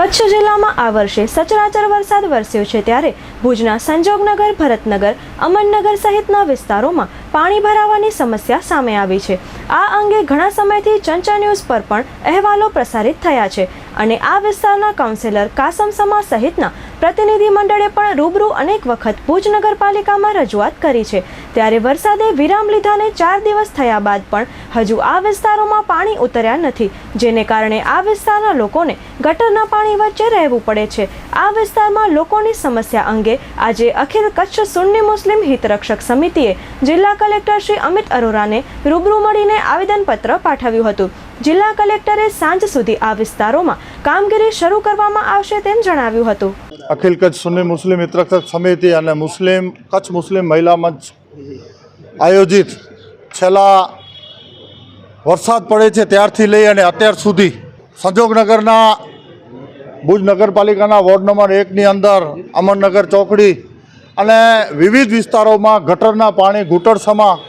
કચ્છ જિલ્લામાં આ વર્ષે સચરાચર વરસાદ વરસ્યો છે ત્યારે ભુજના સંજોગનગર, ભરતનગર, અમનનગર સહિતના વિસ્તારોમાં પાણી ભરાવાની સમસ્યા સામે આવી છે. આ અંગે ઘણા સમયથી ચંચા ન્યૂઝ પર પણ અહેવાલો પ્રસારિત થયા છે અને આ વિસ્તારના કાઉન્સિલર કાસમ સમા સહિતના પ્રતિનિધિ મંડળે પણ રૂબરૂ અનેક વખત ભુજ નગરપાલિકામાં રજૂઆત કરી છે. ત્યારે વરસાદે વિરામ લીધાને ચાર દિવસ થયા બાદ પણ હજુ આ વિસ્તારોમાં પાણી ઉતર્યા નથી, જેને કારણે આ વિસ્તારના લોકોને ગટરના પાણી વચ્ચે રહેવું પડે છે. આ વિસ્તારમાં લોકોની સમસ્યા અંગે આજે અખિલ કચ્છ સુન્ની મુસ્લિમ હિતરક્ષક સમિતિએ જિલ્લા કલેક્ટર શ્રી અમિત અરોરાને રૂબરૂ મળીને આવેદનપત્ર પાઠવ્યું હતું. જિલ્લા કલેક્ટરે સાંજ સુધી આ વિસ્તારોમાં કામગીરી શરૂ કરવામાં આવશે તેમ જણાવ્યું હતું. અખિલ કચ્છ સુન્ની મુસ્લિમ હિતરક્ષક સમિતિ અને મુસ્લિમ, કચ્છ મુસ્લિમ મહિલા મંચ આયોજિત છેલ્લા વરસાદ પડે છે ત્યારથી લઈ અને અત્યાર સુધી સંજોગનગરના ભુજ નગરપાલિકાના વોર્ડ નંબર એકની અંદર, અમરનગર ચોકડી અને વિવિધ વિસ્તારોમાં ગટરના પાણી ઘૂંટણસમાં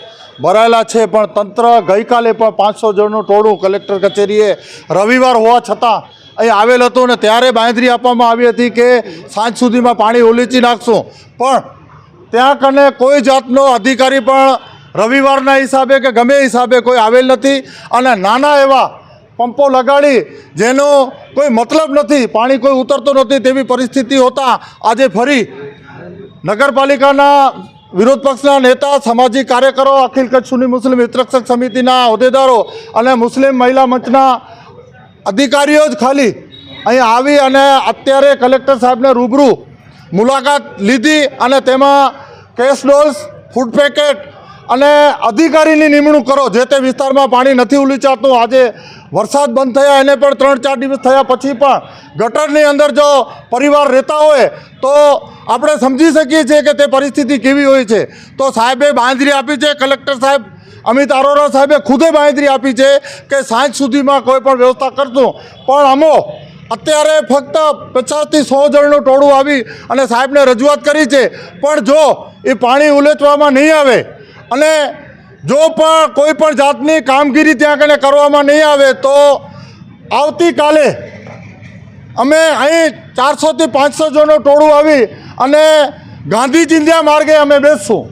ભરાયેલા છે, પણ તંત્ર ગઈકાલે પણ પાંચસો જણનું ટોળું કલેક્ટર કચેરીએ રવિવાર હોવા છતાં અહીં આવેલ હતું ને ત્યારે બાંધરી આપવામાં આવી હતી કે સાંજ સુધીમાં પાણી ઓલીચી નાખશું. પણ ત્યાં કને કોઈ જાતનો અધિકારી પણ રવિવારના હિસાબે કે ગમે હિસાબે કોઈ આવેલ નથી અને નાના એવા પંપો લગાડી જેનો કોઈ મતલબ નથી, પાણી કોઈ ઉતરતું નથી તેવી પરિસ્થિતિ હોતા આજે ફરી નગરપાલિકાના વિરોધ પક્ષના નેતા, સામાજિક કાર્યકરો, અખિલ કચ્છ સુન્ની મુસ્લિમ હિતરક્ષક સમિતિના હોદ્દેદારો અને મુસ્લિમ મહિલા મંચના અધિકારીઓ જ ખાલી અહીં આવી અને અત્યારે કલેક્ટર સાહેબને રૂબરૂ મુલાકાત લીધી અને તેમાં કેશ ડોલ્સ, ફૂડ પેકેટ અને અધિકારીની નિમણૂક કરો. જે તે વિસ્તારમાં પાણી નથી ઉલીચાતું, આજે વરસાદ બંધ થયા, એને પણ ત્રણ ચાર દિવસ થયા પછી પણ ગટરની અંદર જો પરિવાર રહેતા હોય, તો આપણે સમજી શકીએ છીએ કે તે પરિસ્થિતિ કેવી હોય છે. તો સાહેબે બાંધરી આપી છે, કલેક્ટર સાહેબ, અમિત અરોરા સાહેબે ખુદે બાંધરી આપી છે કે સાંજ સુધીમાં કોઈ પણ વ્યવસ્થા કરશું. પણ અમો અત્યારે ફક્ત પચાસથી સો જણનું ટોળું આવી અને સાહેબને રજૂઆત કરી છે. પણ જો એ પાણી ઉલેચવામાં નહીં આવે અને જો પણ કોઈ પણ જાતની કામગીરી ત્યાં કને કરવામાં નહીં આવે તો આવતીકાલે અમે અહીં ચારસોથી પાંચસો જણનું ટોળું આવી અને ગાંધી ચિંધ્યા માર્ગે અમે બેસશું.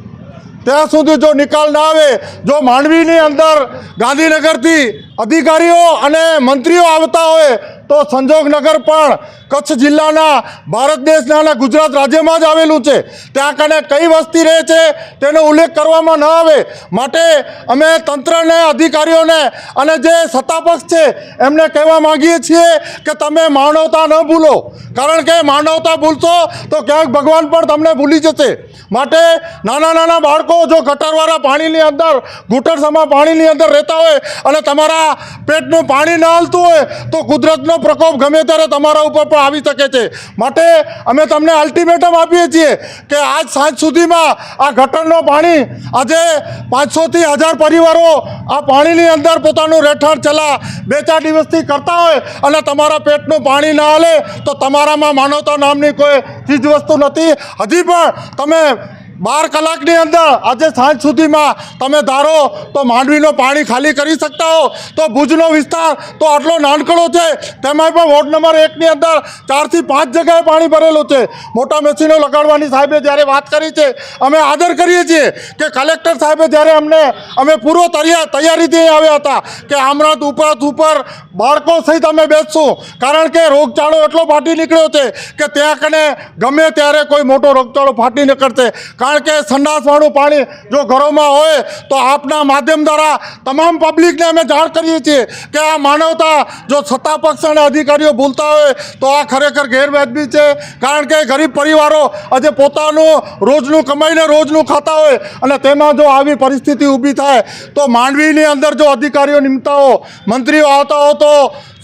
ત્યાં સુધી જો નિકાલ ના આવે, જો માંડવીની અંદર ગાંધીનગરથી અધિકારીઓ અને મંત્રીઓ આવતા હોય તો સંજોગનગર પણ કચ્છ જિલ્લાના, ભારત દેશના, ગુજરાત રાજ્યમાં જ આવેલું છે. ત્યાં કને કઈ વસ્તી રહે છે તેનો ઉલ્લેખ કરવામાં ન આવે. માટે અમે તંત્રને, અધિકારીઓને અને જે સત્તાપક્ષ છે એમને કહેવા માંગીએ છીએ કે તમે માનવતા ન ભૂલો. કારણ કે માનવતા ભૂલશો તો ક્યાંક ભગવાન પણ તમને ભૂલી જશે. માટે નાના નાના બાળકો જો ગટરવાળા પાણીની અંદર, ઘૂંટણસમાં પાણીની અંદર રહેતા હોય અને તમારા પેટનું પાણી ન હાલતું હોય, તો કુદરતનો પ્રકોપ ગમે ત્યારે તમારા ઉપર પણ આવી શકે છે. માટે અમે તમને અલ્ટિમેટમ આપીએ છીએ કે આજ સાંજ સુધીમાં આ ગટરનો પાણી આજે પાંચસોથી હજાર પરિવારો આ પાણીની અંદર પોતાનું રહેઠાણ ચલા બે ચાર દિવસથી કરતા હોય અને તમારા પેટનું પાણી ના હાલે તો તમારામાં માનવતા નામની કોઈ ચીજ વસ્તુ નથી. હજી પણ તમે બાર કલાકની અંદર આજે સાંજ સુધીમાં તમે ધારો તો માંડવીનું પાણી ખાલી કરી શકતા હો, તો ભુજનો વિસ્તાર તો આટલો નાનકડો છે તેમાં પણ વોર્ડ નંબર એકની અંદર ચારથી પાંચ જગ્યાએ પાણી ભરેલું છે. મોટા મશીનો લગાડવાની સાહેબે જ્યારે વાત કરી છે, અમે આદર કરીએ છીએ કે કલેક્ટર સાહેબે જ્યારે અમને, અમે પૂરો તૈયાર તૈયારીથી આવ્યા હતા કે આમરાત ઉપરાત ઉપર બાળકો સહિત અમે બેસશું. કારણ કે રોગચાળો એટલો ફાટી નીકળ્યો છે કે ત્યાં કને ગમે ત્યારે કોઈ મોટો રોગચાળો ફાટી નીકળશે. કારણ કે સંડાસવાળું પાણી જો ઘરોમાં હોય તો આપના માધ્યમ દ્વારા તમામ પબ્લિકને અમે જાણ કરીએ છીએ કે આ માનવતા જો સત્તા પક્ષ અને અધિકારીઓ ભૂલતા હોય તો આ ખરેખર ગેરવાજબી છે. કારણ કે ગરીબ પરિવારો આજે પોતાનું રોજનું કમાઈને રોજનું ખાતા હોય અને તેમાં જો આવી પરિસ્થિતિ ઊભી થાય તો માંડવીની અંદર જો અધિકારીઓ નિમતા હો, મંત્રીઓ આવતા હો તો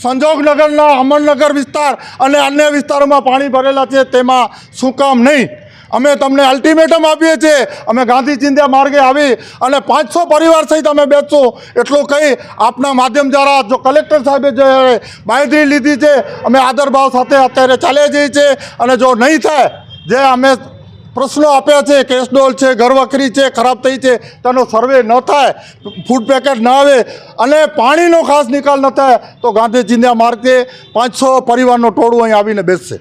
સંજોગનગરના અમરનગર વિસ્તાર અને અન્ય વિસ્તારોમાં પાણી ભરેલા છે. તેમાં શું કામ નહીં? અમે તમને અલ્ટિમેટમ આપીએ છીએ. અમે ગાંધી ચિંધ્યા માર્ગે આવી અને પાંચસો પરિવાર સહિત અમે બેસશું. એટલું કહી આપના માધ્યમ દ્વારા જો કલેક્ટર સાહેબે જે બાંયધરી લીધી છે, અમે આદરભાવ સાથે અત્યારે ચાલ્યા જઈએ છીએ. અને જો નહીં થાય, જે અમે પ્રશ્નો આપ્યા છે કેસડોલ છે, ઘરવખરી છે, ખરાબ થઈ છે, તેનો સર્વે ન થાય, ફૂડ પેકેટ ન આવે અને પાણીનો ખાસ નિકાલ ન થાય, તો ગાંધીજીના માર્ગે પાંચસો પરિવારનો ટોળું અહીં આવીને બેસશે.